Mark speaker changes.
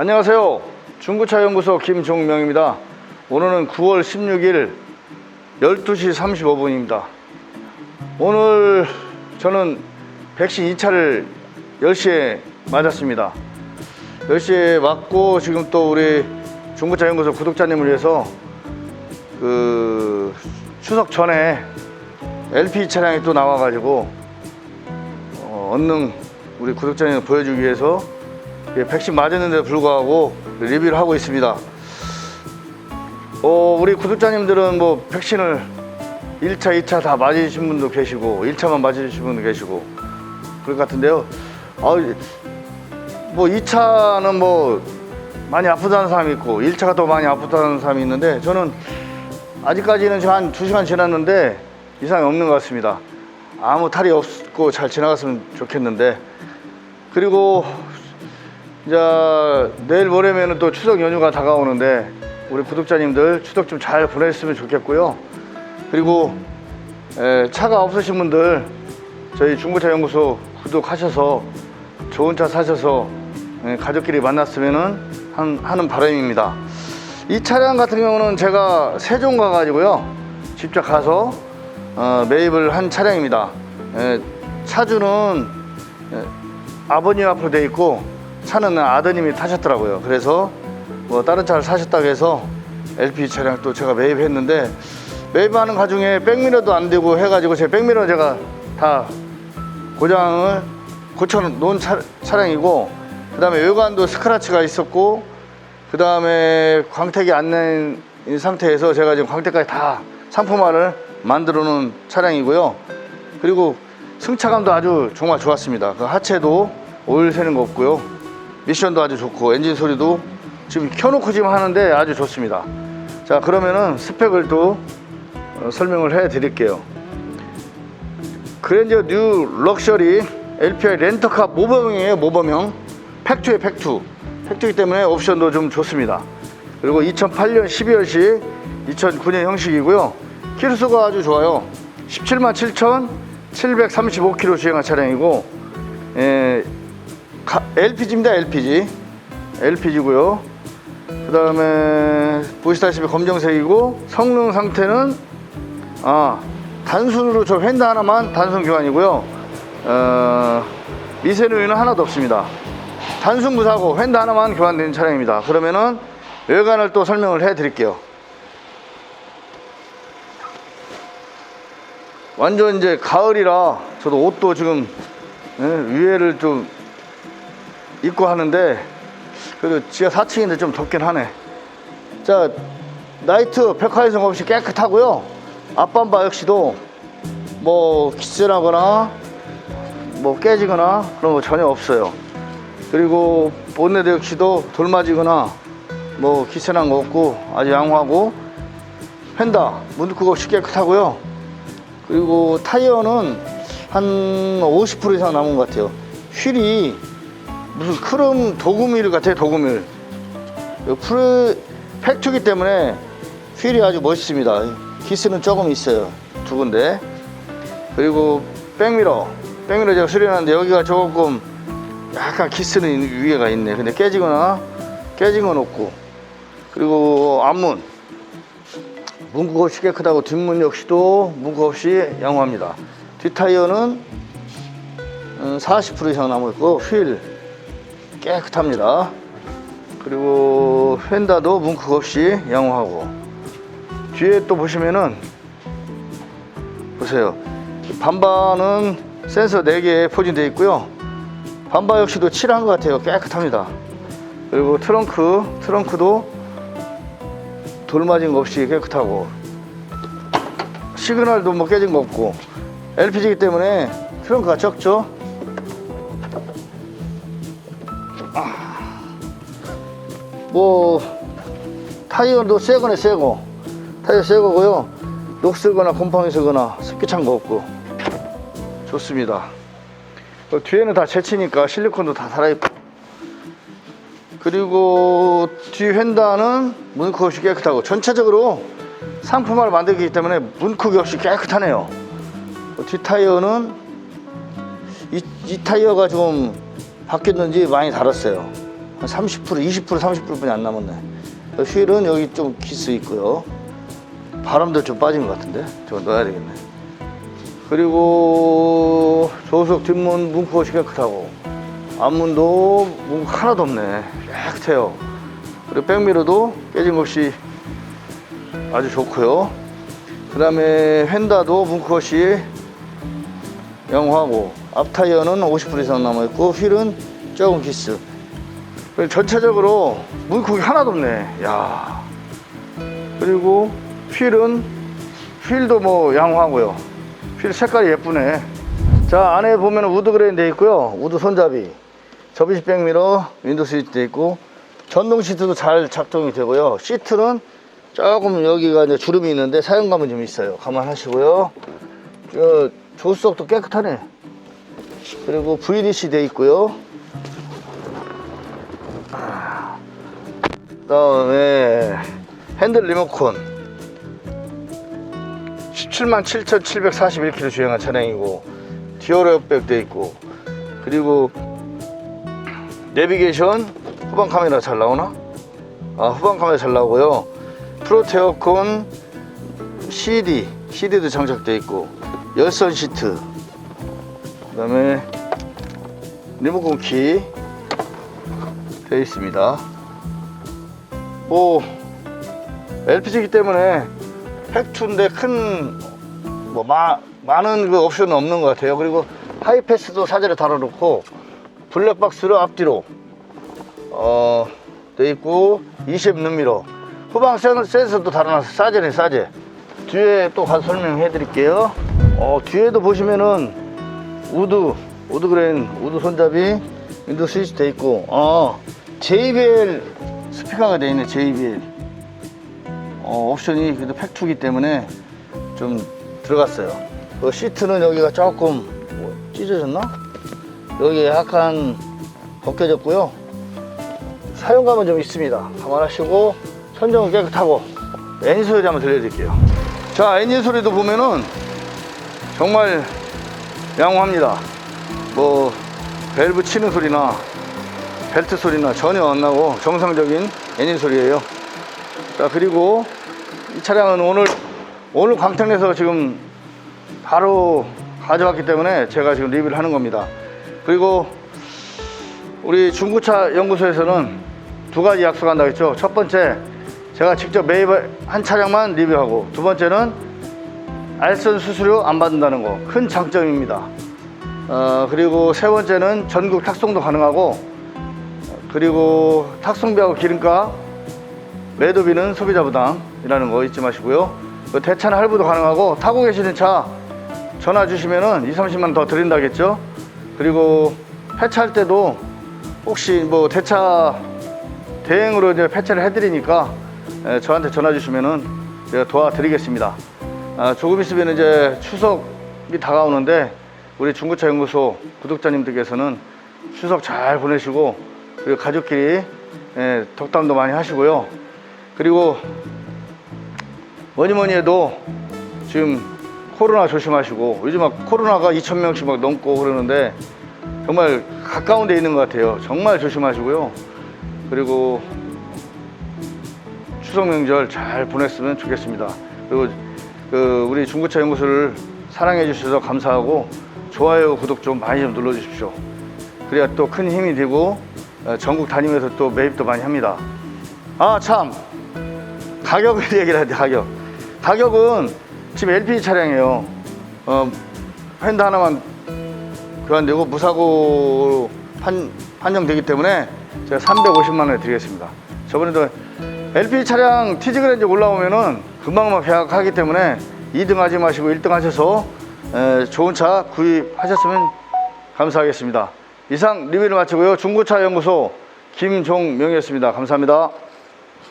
Speaker 1: 안녕하세요. 중고차 연구소 김종명입니다. 오늘은 9월 16일 12시 35분입니다. 오늘 저는 백신 2차를 10시에 맞았습니다. 10시에 맞고 지금 또 우리 중고차 연구소 구독자님을 위해서 그 추석 전에 LP 차량이 또 나와가지고 어, 얼른 우리 구독자님 보여주기 위해서 예, 백신 맞았는데 불구하고 리뷰를 하고 있습니다. 어, 우리 구독자님들은 뭐 백신을 1차, 2차 다 맞으신 분도 계시고 1차만 맞으신 분도 계시고 그럴 것 같은데요. 아, 뭐 2차는 뭐 많이 아프다는 사람이 있고 1차가 더 많이 아프다는 사람이 있는데 저는 아직까지는 한 2시간 지났는데 이상이 없는 것 같습니다. 아무 탈이 없고 잘 지나갔으면 좋겠는데 그리고 이제 내일 모레면은 또 추석 연휴가 다가오는데 우리 구독자님들 추석 좀 잘 보냈으면 좋겠고요. 그리고 에, 차가 없으신 분들 저희 중고차 연구소 구독하셔서 좋은 차 사셔서 에, 가족끼리 만났으면은 한, 하는 바람입니다. 이 차량 같은 경우는 제가 세종 가가지고요 직접 가서 어, 매입을 한 차량입니다. 에, 차주는 에, 아버님 앞으로 돼 있고 차는 아드님이 타셨더라고요. 그래서 뭐 다른 차를 사셨다고 해서 LP 차량 또 제가 매입했는데 매입하는 가중에 백미러도 안 되고 해가지고 제 백미러 제가 다 고장을 고쳐 놓은 차, 차량이고 그 다음에 외관도 스크라치가 있었고 그 다음에 광택이 안 낸 상태에서 제가 지금 광택까지 다 상품화를 만들어 놓은 차량이고요. 그리고 승차감도 아주 정말 좋았습니다. 그 하체도 오일 새는 거 없고요. 미션도 아주 좋고 엔진 소리도 지금 켜놓고 지금 하는데 아주 좋습니다. 자 그러면은 스펙을 또 어, 설명을 해 드릴게요. 그랜저 뉴 럭셔리 LPI 렌터카 모범형이에요 모범형. 팩투에 팩투 팩투이기 때문에 옵션도 좀 좋습니다. 그리고 2008년 12월식 2009년 형식이고요. 키로수가 아주 좋아요. 17만 7,735km 주행한 차량이고 에, LPG입니다 LPG LPG고요 그 다음에 보시다시피 검정색이고 성능 상태는 아 단순으로 저 휀다 하나만 단순 교환이고요. 어, 미세누이는 하나도 없습니다. 단순 무사고 휀다 하나만 교환된 차량입니다. 그러면은 외관을 또 설명을 해 드릴게요. 완전 이제 가을이라 저도 옷도 지금 예, 위에를 좀 입고 하는데 그래도 지하 4층인데 좀 덥긴 하네. 자 나이트 백화이성 없이 깨끗하고요. 앞범바 역시도 뭐 기스나거나 뭐 깨지거나 그런 거 전혀 없어요. 그리고 본네트 역시도 돌맞이거나 뭐 기스난 거 없고 아주 양호하고 펜다 문득 없이 깨끗하고요. 그리고 타이어는 한 50% 이상 남은 것 같아요. 휠이 무슨 크롬 도구밀 같아요, 도구밀. 프레 팩트기 때문에 휠이 아주 멋있습니다. 기스는 조금 있어요. 두 군데. 그리고 백미러. 백미러 제가 수리하는데 여기가 조금 약간 기스는 위에가 있네. 근데 깨지거나 깨진 건 없고. 그리고 앞문. 문구 없이 깨끗하고 뒷문 역시도 문구 없이 양호합니다. 뒷타이어는 40% 이상 남아있고 휠 깨끗합니다. 그리고 휀다도 문크 없이 양호하고. 뒤에 또 보시면은 보세요. 반바는 센서 4개 포진되어 있고요. 반바 역시도 칠한 것 같아요. 깨끗합니다. 그리고 트렁크 트렁크도 돌 맞은 거 없이 깨끗하고. 시그널도 뭐 깨진 거 없고. LPG이기 때문에 트렁크가 적죠 뭐 타이어도 새거네 새거. 타이어 새거고요. 녹슬거나 곰팡이 쓰거나 습기 찬 거 없고. 좋습니다. 그 뒤에는 다 제치니까 실리콘도 다 살아있고. 그리고 뒤 휀다는 문콕 없이 깨끗하고 전체적으로 상품화를 만들기 때문에 문콕이 없이 깨끗하네요. 뒷 타이어는 이, 이 타이어가 좀 바뀌었는 지 많이 달았어요. 한 30% 20% 30%뿐이 안 남았네. 휠은 여기 좀 기스 있고요. 바람도 좀 빠진 것 같은데? 저거 넣어야 되겠네. 그리고 조수석 뒷문 문콕이 깨끗하고 앞문도 문콕 하나도 없네. 깨끗해요. 그리고 백미러도 깨진 거 없이 아주 좋고요. 그 다음에 휀다도 문콕이 영하고 앞타이어는 50% 이상 남아있고 휠은 조금 기스 전체적으로 문콕이 하나도 없네. 야. 그리고 휠은 휠도 뭐 양호하고요. 휠 색깔이 예쁘네. 자 안에 보면 우드 그레인 돼 있고요. 우드 손잡이. 접이식 백미러 윈도우 스위치 돼 있고 전동 시트도 잘 작동이 되고요. 시트는 조금 여기가 이제 주름이 있는데 사용감은 좀 있어요. 감안하시고요. 저 조수석도 깨끗하네 그리고 VDC 돼 있고요. 그 다음에 핸들 리모컨. 17만 7,741km 주행한 차량이고 디오레 흑백 돼 있고 그리고 내비게이션 후방 카메라 잘 나오나? 아 후방 카메라 잘 나오고요. 프로테어콘 CD CD도 장착돼 있고 열선 시트. 그 다음에 리모컨 키 되어 있습니다 뭐 LPG이기 때문에 팩투인데 큰뭐 많은 그 옵션은 없는 것 같아요. 그리고 하이패스도 사제를 달아놓고 블랙박스로 앞뒤로 어돼 있고 20 눈미러 후방 센- 센서도 달아놔서 싸제네 싸제 뒤에 또 가서 설명해 드릴게요. 어 뒤에도 보시면은 우드 우드 그레인 우드 손잡이 윈도우 스위치 돼 있고 어 JBL 스피커가 돼 있네 JBL 어, 옵션이 그래도 팩투기 때문에 좀 들어갔어요. 그 시트는 여기가 조금 뭐 찢어졌나? 여기 약간 벗겨졌고요. 사용감은 좀 있습니다. 감안하시고 선정은 깨끗하고 엔진 소리 한번 들려드릴게요. 자 엔진 소리도 보면은 정말 양호합니다. 뭐 밸브 치는 소리나 벨트 소리나 전혀 안 나고 정상적인 엔진 소리예요. 자 그리고 이 차량은 오늘 오늘 광택에서 지금 바로 가져왔기 때문에 제가 지금 리뷰를 하는 겁니다. 그리고 우리 중고차 연구소에서는 두 가지 약속한다고 했죠. 첫 번째 제가 직접 매입한 차량만 리뷰하고 두 번째는 알선 수수료 안 받는다는 거 큰 장점입니다. 어, 그리고 세 번째는 전국 탁송도 가능하고 그리고 탁송비하고 기름값 매도비는 소비자 부담이라는 거 잊지 마시고요. 그 대차는 할부도 가능하고 타고 계시는 차 전화 주시면은 2, 30만 원더 드린다겠죠. 그리고 폐차할 때도 혹시 뭐 대차 대행으로 이제 폐차를 해드리니까 에, 저한테 전화 주시면은 제가 도와드리겠습니다. 아, 조금 있으면 이제 추석이 다가오는데 우리 중고차 연구소 구독자님들께서는 추석 잘 보내시고 그리고 가족끼리 예, 덕담도 많이 하시고요. 그리고 뭐니 뭐니 해도 지금 코로나 조심하시고 요즘 막 코로나가 2천 명씩 막 넘고 그러는데 정말 가까운 데 있는 것 같아요. 정말 조심하시고요. 그리고 추석 명절 잘 보냈으면 좋겠습니다. 그리고 그 우리 중고차 연구소를 사랑해 주셔서 감사하고 좋아요, 구독 좀 많이 좀 눌러 주십시오. 그래야 또 큰 힘이 되고 어, 전국 다니면서 또 매입도 많이 합니다. 아 참 가격을 얘기를 하는데 가격 가격은 지금 LPG 차량이에요 어, 핸드 하나만 교환되고 무사고로 판, 판정되기 때문에 제가 350만 원에 드리겠습니다 저번에도 LPG 차량 티즈그랜저 올라오면은 금방만 계약하기 때문에 2등 하지 마시고 1등 하셔서 에, 좋은 차 구입하셨으면 감사하겠습니다. 이상 리뷰를 마치고요. 중고차 연구소 김종명이었습니다. 감사합니다